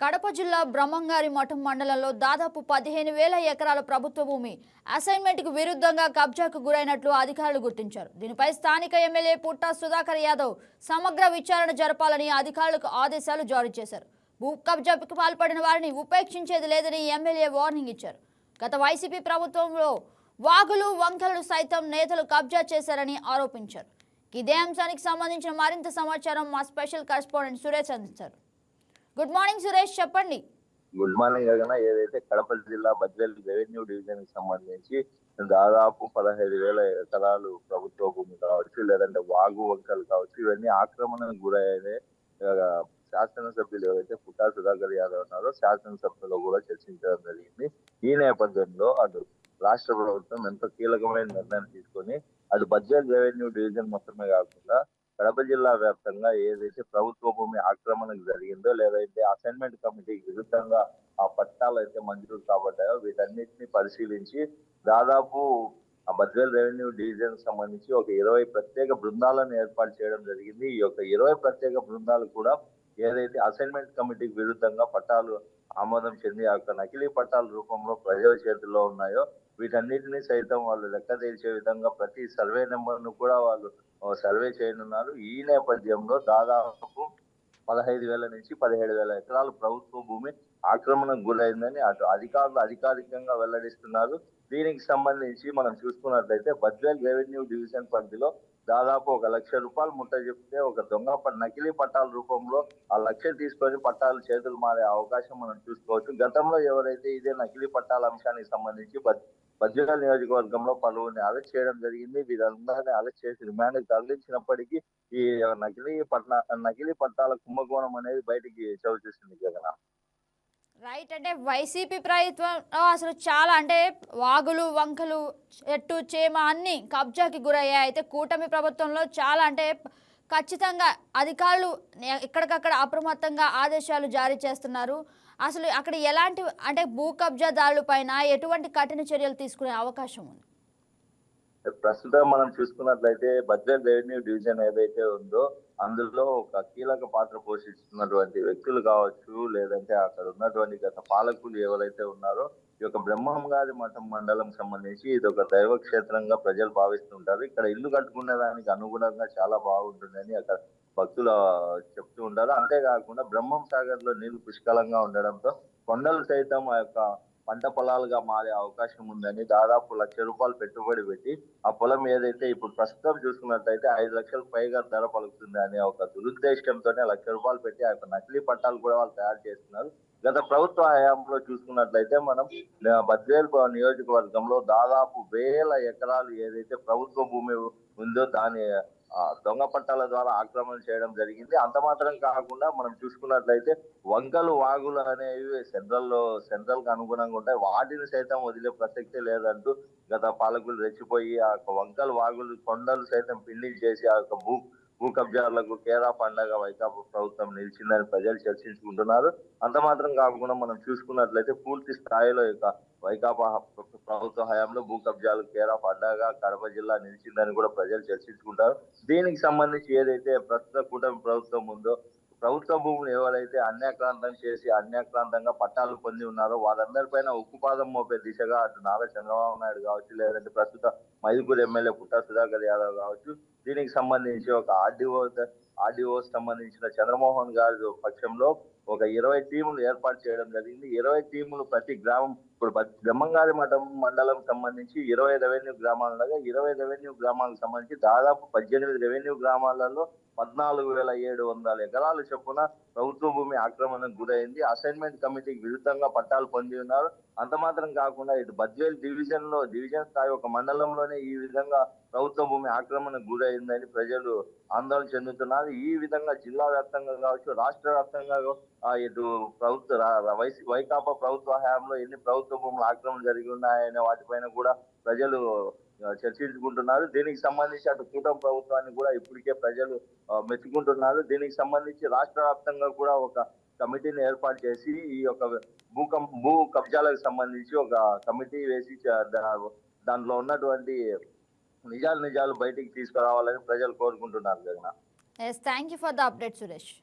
కడప జిల్లా బ్రహ్మంగారి మఠం మండలంలో దాదాపు పదిహేను వేల ఎకరాల ప్రభుత్వ భూమి అసైన్మెంట్కు విరుద్ధంగా కబ్జాకు గురైనట్లు అధికారులు గుర్తించారు. దీనిపై స్థానిక ఎమ్మెల్యే పుట్టా సుధాకర్ యాదవ్ సమగ్ర విచారణ జరపాలని అధికారులకు ఆదేశాలు జారీ చేశారు. భూ కబ్జాకు పాల్పడిన వారిని ఉపేక్షించేది లేదని ఎమ్మెల్యే వార్నింగ్ ఇచ్చారు. గత వైసీపీ ప్రభుత్వంలో వాగులు వంకలు సైతం నేతలు కబ్జా చేశారని ఆరోపించారు. ఇదే అంశానికి సంబంధించిన మరింత సమాచారం మా స్పెషల్ కరెస్పాండెంట్ సురేష్ అందించారు. గుడ్ మార్నింగ్ సురేష్ చెప్పండి. గుడ్ మార్నింగ్ గగన ఏదైతే కడప జిల్లా బద్వేల్ రెవెన్యూ డివిజన్కి సంబంధించి దాదాపు పదహైదు వేల ఎకరాలు ప్రభుత్వ భూమి కావచ్చు లేదంటే వాగు వంకలు కావచ్చు ఇవన్నీ ఆక్రమణకు గురయ్యే శాసనసభ్యులు ఎవరైతే పుట్టా సుధాకర్ యాదవ్ ఉన్నారో శాసనసభ్యులు కూడా చర్చించడం జరిగింది. ఈ నేపథ్యంలో అటు రాష్ట్ర ప్రభుత్వం ఎంతో కీలకమైన నిర్ణయం తీసుకొని అటు బడ్జెట్ రెవెన్యూ డివిజన్ మాత్రమే కాకుండా కడప జిల్లా వ్యాప్తంగా ఏదైతే ప్రభుత్వ భూమి ఆక్రమణకు జరిగిందో లేదైతే అసైన్మెంట్ కమిటీకి విరుద్ధంగా ఆ పట్టాలు అయితే మంజూరు కాబడ్డాయో వీటన్నిటిని పరిశీలించి దాదాపు ఆ బద్వేల్ రెవెన్యూ డివిజన్ సంబంధించి ఒక ఇరవై ప్రత్యేక బృందాలను ఏర్పాటు చేయడం జరిగింది. ఈ యొక్క ఇరవై ప్రత్యేక బృందాలు కూడా ఏదైతే అసైన్మెంట్ కమిటీకి విరుద్ధంగా పట్టాలు ఆమోదం చెంది ఆ యొక్క నకిలీ పట్టాల రూపంలో ప్రజల చేతుల్లో ఉన్నాయో వీటన్నిటిని సైతం వాళ్ళు లెక్క తేల్చే విధంగా ప్రతి సర్వే నెంబర్ను కూడా వాళ్ళు సర్వే చేయనున్నారు. ఈ నేపథ్యంలో దాదాపు పదహైదు వేల నుంచి పదిహేడు వేల ఎకరాలు ప్రభుత్వ భూమి ఆక్రమణకు గురైందని అటు అధికారులు అధికారికంగా వెల్లడిస్తున్నారు. దీనికి సంబంధించి మనం చూసుకున్నట్లయితే బద్వేల్ రెవెన్యూ డివిజన్ పరిధిలో దాదాపు ఒక లక్ష రూపాయలు ముట్ట చెప్తే ఒక దొంగ నకిలీ పట్టాల రూపంలో ఆ లక్ష తీసుకొని పట్టాలు చేతులు మారే అవకాశం మనం చూసుకోవచ్చు. గతంలో ఎవరైతే ఇదే నకిలీ పట్టాల అంశానికి సంబంధించి బద్ నియోజకవర్గంలో పలువురిని అరెస్ట్ చేయడం జరిగింది. వీరందరినీ అరెస్ట్ చేసి రిమాండ్ తరలించినప్పటికీ ఈ నకిలీ పట్ల నకిలీ పట్టాల కుంభకోణం అనేది బయటికి చవి చూసింది జగన్. రైట్ అంటే వైసీపీ ప్రభుత్వంలో అసలు చాలా అంటే వాగులు వంకలు చెట్టు చేమ అన్ని కబ్జాకి గురయ్యాయి. అయితే కూటమి ప్రభుత్వంలో చాలా అంటే ఖచ్చితంగా అధికారులు ఎక్కడికక్కడ అప్రమత్తంగా ఆదేశాలు జారీ చేస్తున్నారు. అసలు అక్కడ ఎలాంటి అంటే భూ కబ్జాదారుల పైన ఎటువంటి కఠిన చర్యలు తీసుకునే అవకాశం ఉంది? ప్రస్తుతం మనం చూసుకున్నట్లయితే బద్వేల్ రెవెన్యూ డివిజన్ ఏదైతే ఉందో అందులో ఒక కీలక పాత్ర పోషిస్తున్నటువంటి వ్యక్తులు కావచ్చు లేదంటే అక్కడ ఉన్నటువంటి గత పాలకులు ఎవరైతే ఉన్నారో ఈ యొక్క బ్రహ్మం గారి మఠం మండలం సంబంధించి ఇది ఒక దైవ క్షేత్రంగా ప్రజలు భావిస్తుంటారు. ఇక్కడ ఇల్లు కట్టుకునే దానికి అనుగుణంగా చాలా బాగుంటుందని అక్కడ భక్తులు చెప్తూ ఉంటారు. అంతేకాకుండా బ్రహ్మం సాగర్లో నీళ్ళు పుష్కలంగా ఉండడంతో కొండలు సైతం ఆ యొక్క పంట పొలాలుగా మారే అవకాశం ఉందని దాదాపు లక్ష రూపాయలు పెట్టుబడి పెట్టి ఆ పొలం ఏదైతే ఇప్పుడు ప్రస్తుతం చూసుకున్నట్లయితే ఐదు లక్షలకు పైగా ధర పలుకుతుంది అనే ఒక దురుద్దేశంతోనే లక్ష రూపాయలు పెట్టి ఆ యొక్క నకిలీ పట్టాలు కూడా వాళ్ళు తయారు చేస్తున్నారు. గత ప్రభుత్వ హయాంలో చూసుకున్నట్లయితే మనం బద్వేల్ నియోజకవర్గంలో దాదాపు వేల ఎకరాలు ఏదైతే ప్రభుత్వ భూమి ఉందో దాని దొంగ పట్టాల ద్వారా ఆక్రమణ చేయడం జరిగింది. అంత మాత్రం కాకుండా మనం చూసుకున్నట్లయితే వంకలు వాగులు అనేవి సెంట్రల్లో సెంట్రల్కు అనుగుణంగా ఉంటాయి. వాటిని సైతం వదిలే ప్రసక్తే లేదంటూ గత పాలకులు రెచ్చిపోయి ఆ యొక్క వంకలు వాగులు కొండలు సైతం పిండి చేసి ఆ యొక్క భూ భూ కబ్జాలకు కేరా పండగ వైకాపా ప్రభుత్వం నిలిచిందని ప్రజలు చర్చించుకుంటున్నారు. అంత మాత్రం కాకుండా మనం చూసుకున్నట్లయితే పూర్తి స్థాయిలో యొక్క వైకాపా ప్రభుత్వ హయాంలో భూ కబ్జాలు కేరా పండగ కడప జిల్లా నిలిచిందని కూడా ప్రజలు చర్చించుకుంటారు. దీనికి సంబంధించి ఏదైతే ప్రస్తుత కూటమి ప్రభుత్వం ఉందో ప్రభుత్వ భూములు ఎవరైతే అన్యాక్రాంతం చేసి అన్యాక్రాంతంగా పట్టాలు పొంది ఉన్నారో వాళ్ళందరిపైన ఉక్కుపాదం మోపే దిశగా అటు నారా చంద్రబాబు నాయుడు కావచ్చు లేదంటే ప్రస్తుత మైదుపూర్ ఎమ్మెల్యే పుట్టా సుధాకర్ యాదవ్ కావచ్చు దీనికి సంబంధించి ఒక ఆర్డీఓ ఆర్డీఓ సంబంధించిన చంద్రమోహన్ గారి పక్షంలో ఒక ఇరవై టీములు ఏర్పాటు చేయడం జరిగింది. ఇరవై టీములు ప్రతి గ్రామం ఇప్పుడు బ్రహ్మంగారి మఠం మండలం సంబంధించి ఇరవై రెవెన్యూ గ్రామాలుగా ఇరవై రెవెన్యూ గ్రామాలకు సంబంధించి దాదాపు పద్దెనిమిది రెవెన్యూ గ్రామాలలో పద్నాలుగు వేల ఏడు వందల ఎకరాలు చొప్పున ప్రభుత్వ భూమి ఆక్రమణకు గురైంది. అసైన్మెంట్ కమిటీకి విరుద్ధంగా పట్టాలు పొంది ఉన్నారు. అంత మాత్రం కాకుండా ఇటు బద్వేల్ డివిజన్లో డివిజన్ స్థాయి ఒక మండలంలోనే ఈ విధంగా ప్రభుత్వ భూమి ఆక్రమణకు గురైందని ప్రజలు ఆందోళన చెందుతున్నారు. ఈ విధంగా జిల్లా వ్యాప్తంగా కావచ్చు రాష్ట్ర వ్యాప్తంగా ఇటు ప్రభుత్వ వైసీ వైకాపా ప్రభుత్వ హయాంలో ఎన్ని ప్రభుత్వ భూములు ఆక్రమణ జరిగి ఉన్నాయనే వాటిపైన కూడా ప్రజలు చర్చించుకుంటున్నారు. దీనికి సంబంధించి అటు కూటమి ప్రభుత్వాన్ని కూడా ఇప్పటికే ప్రజలు మెచ్చుకుంటున్నారు. దీనికి సంబంధించి రాష్ట్ర వ్యాప్తంగా కూడా ఒక కమిటీని ఏర్పాటు చేసి ఈ యొక్క భూ భూ కబ్జాలకు సంబంధించి ఒక కమిటీ వేసి దాంట్లో ఉన్నటువంటి నిజాలు నిజాలు బయటికి తీసుకురావాలని ప్రజలు కోరుకుంటున్నారు Jagan. Yes, thank you for the update, Suresh.